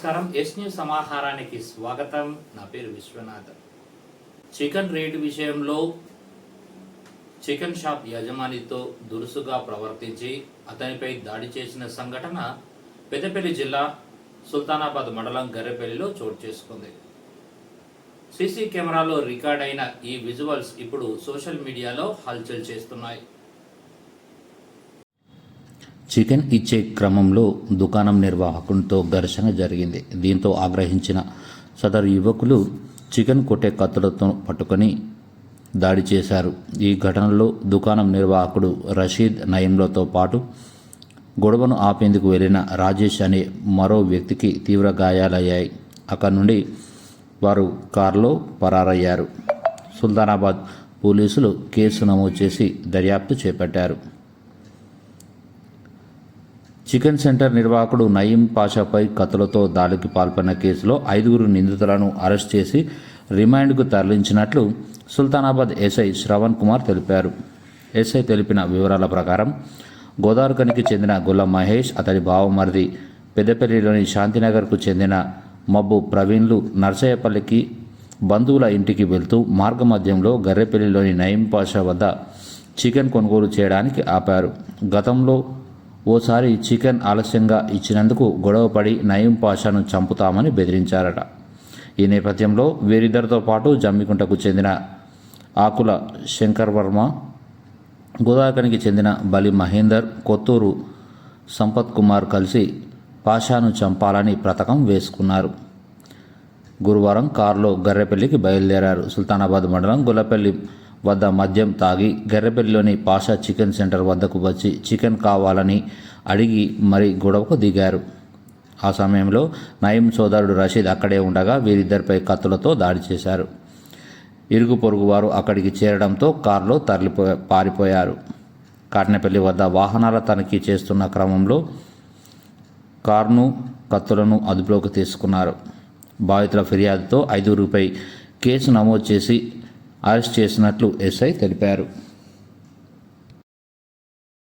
నమస్కారం. Yes news సమాహారానికి స్వాగతం. నా పేరు విశ్వనాథ్. చికెన్ రేటు విషయంలో చికెన్ షాప్ యజమానితో దురుసుగా ప్రవర్తించి అతనిపై దాడి చేసిన సంఘటన పెద్దపల్లి జిల్లా సుల్తానాబాద్ మండలం గర్రెపల్లిలో చోటు చేసుకుంది. సీసీ కెమెరాలో రికార్డ్ అయిన ఈ విజువల్స్ ఇప్పుడు సోషల్ మీడియాలో హల్చల్ చేస్తున్నాయి. చికెన్ ఇచ్చే క్రమంలో దుకాణం నిర్వాహకునితో ఘర్షణ జరిగింది. దీంతో ఆగ్రహించిన సదరు యువకులు చికెన్ కొట్టే కత్తులతో పట్టుకొని దాడి చేశారు. ఈ ఘటనలో దుకాణం నిర్వాహకుడు రషీద్ నయంలతో పాటు గొడవను ఆపేందుకు వెళ్ళిన రాజేష్ అనే మరో వ్యక్తికి తీవ్ర గాయాలయ్యాయి. అక్కడి నుండి వారు కారులో పరారయ్యారు. సుల్తానాబాద్ పోలీసులు కేసు నమోదు చేసి దర్యాప్తు చేపట్టారు. చికెన్ సెంటర్ నిర్వాహకుడు నయీం పాషాపై కత్తులతో దాడికి పాల్పడిన కేసులో ఐదుగురు నిందితులను అరెస్ట్ చేసి రిమాండ్కు తరలించినట్లు సుల్తానాబాద్ ఎస్ఐ శ్రవణ్ కుమార్ తెలిపారు. ఎస్ఐ తెలిపిన వివరాల ప్రకారం గోదావరికనికి చెందిన గుల్ల మహేష్ అతడి బావమరిది పెద్దపల్లిలోని శాంతినగర్కు చెందిన మబ్బు ప్రవీణ్లు నర్సయ్యపల్లికి బంధువుల ఇంటికి వెళ్తూ మార్గమధ్యంలో గర్రెపల్లిలోని నయీం పాషా వద్ద చికెన్ కొనుగోలు చేయడానికి ఆపారు. గతంలో ఓసారి చికెన్ ఆలస్యంగా ఇచ్చినందుకు గొడవపడి నయీం పాషాను చంపుతామని బెదిరించారట. ఈ నేపథ్యంలో వీరిద్దరితో పాటు జమ్మికుంటకు చెందిన ఆకుల శంకర్ వర్మ గోదావరికి చెందిన బలి మహేందర్ కొత్తూరు సంపత్ కుమార్ కలిసి పాషాను చంపాలని పథకం వేసుకున్నారు. గురువారం కారులో గర్రెపల్లికి బయలుదేరారు. సుల్తానాబాద్ మండలం గుల్లపల్లి వద్ద మద్యం తాగి గర్రెపల్లిలోని పాషా చికెన్ సెంటర్ వద్దకు వచ్చి చికెన్ కావాలని అడిగి మరి గొడవకు దిగారు. ఆ సమయంలో నయీం సోదరుడు రషీద్ అక్కడే ఉండగా వీరిద్దరిపై కత్తులతో దాడి చేశారు. ఇరుగు పొరుగు వారు అక్కడికి చేరడంతో కారులో తరలిపో పారిపోయారు. కాటినపల్లి వద్ద వాహనాల తనిఖీ చేస్తున్న క్రమంలో కారును కత్తులను అదుపులోకి తీసుకున్నారు. బాధితుల ఫిర్యాదుతో ఐదుగురిపై కేసు నమోదు చేసి అరెస్ట్ చేసినట్లు ఎస్ఐ తెలిపారు.